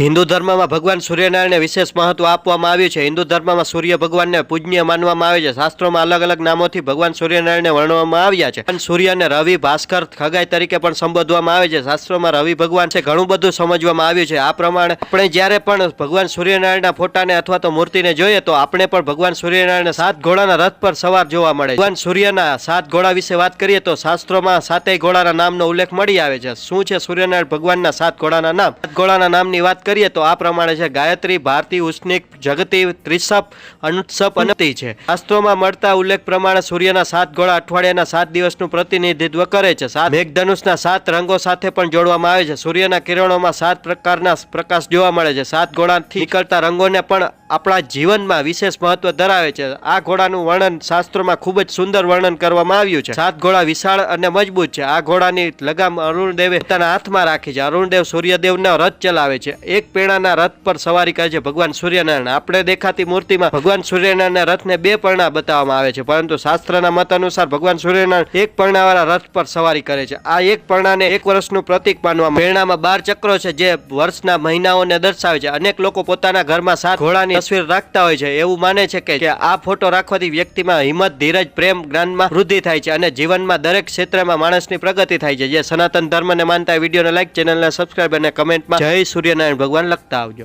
હિન્દુ ધર્મમાં ભગવાન સૂર્યનારાયણને વિશેષ મહત્વ આપવામાં આવ્યું છે. હિન્દુ ધર્મમાં સૂર્ય ભગવાનને પૂજનીય માનવામાં આવે છે. શાસ્ત્રોમાં અલગ અલગ નામોથી ભગવાન સૂર્યનારાયણને વર્ણવવામાં આવ્યા છે. ભગવાન સૂર્યને રવિ, ભાસ્કર, ખગાઈ તરીકે પણ સંબોધવામાં આવે છે. શાસ્ત્રોમાં રવિ ભગવાન છે, ઘણું બધું સમજવામાં આવ્યું છે. આ પ્રમાણે આપણે જ્યારે પણ ભગવાન સૂર્યનારાયણના ફોટાને અથવા તો મૂર્તિને જોઈએ, તો આપણે પણ ભગવાન સૂર્યનારાયણને સાત ઘોડાના રથ પર સવાર જોવા મળે. ભગવાન સૂર્યના સાત ઘોડા વિશે વાત કરીએ, તો શાસ્ત્રોમાં સાતેય ઘોડાના નામનો ઉલ્લેખ મળી આવે છે. શું છે સૂર્યનારાયણ ભગવાનના સાત ઘોડાના નામ? સાત ઘોડાના નામની વાત કરીએ તો આ પ્રમાણે છે. ગાયત્રી, ભારતી, ઉષ્ણિક, જગતી, ત્રિસપ અનુત્સપ અને છે. શાસ્ત્રોમાં મળતા ઉલ્લેખ પ્રમાણે સૂર્યના સાત ગોળા અઠવાડિયાના સાત દિવસનું પ્રતિનિધિત્વ કરે છે. સાત મેઘધનુષના સાત રંગો સાથે પણ જોડવામાં આવે છે. સૂર્યના કિરણોમાં સાત પ્રકારના પ્રકાશ જોવા મળે છે. સાત ગોળાથી નીકળતા રંગોને પણ આપણા જીવનમાં વિશેષ મહત્વ ધરાવે છે. આ ઘોડાનું વર્ણન શાસ્ત્રોમાં ખૂબ જ સુંદર વર્ણન કરવામાં આવ્યું છે. સાત ઘોડા વિશાળ અને મજબૂત છે. આ ઘોડાની લગામ અરુણદેવે પોતાના હાથમાં રાખી છે. અરુણદેવ સૂર્યદેવના રથ ચલાવે છે. એક પેણાના રથ પર સવારી કરે છે. ભગવાન સૂર્યનારાયણ. આપણે દેખાતી મૂર્તિમાં ભગવાન સૂર્યનારાયણના રથને બે પરણા બતાવવામાં આવે છે. પરંતુ શાસ્ત્રના મત અનુસાર ભગવાન સૂર્યનારાયણ એક પરણાવાળા રથ પર સવારી કરે છે. આ એક પરણાને એક વર્ષનું પ્રતીક માનવામાં પેરણામાં બાર ચક્રો છે જે વર્ષના મહિનાઓને દર્શાવે છે. અનેક લોકો પોતાના ઘરમાં સાત ઘોડાની તસવીર રાખતા હોય છે. એવું માને છે કે આ ફોટો રાખવાથી વ્યક્તિમાં હિંમત, ધીરજ, પ્રેમ, જ્ઞાનમાં વૃદ્ધિ થાય છે અને જીવનમાં દરેક ક્ષેત્રમાં માણસની પ્રગતિ થાય છે. જે સનાતન ધર્મને માનતા વિડીયોને લાઈક ચેનલને સબસ્ક્રાઈબ અને કમેન્ટમાં જય સૂર્યનારાયણ ભગવાન લખતા આવજો.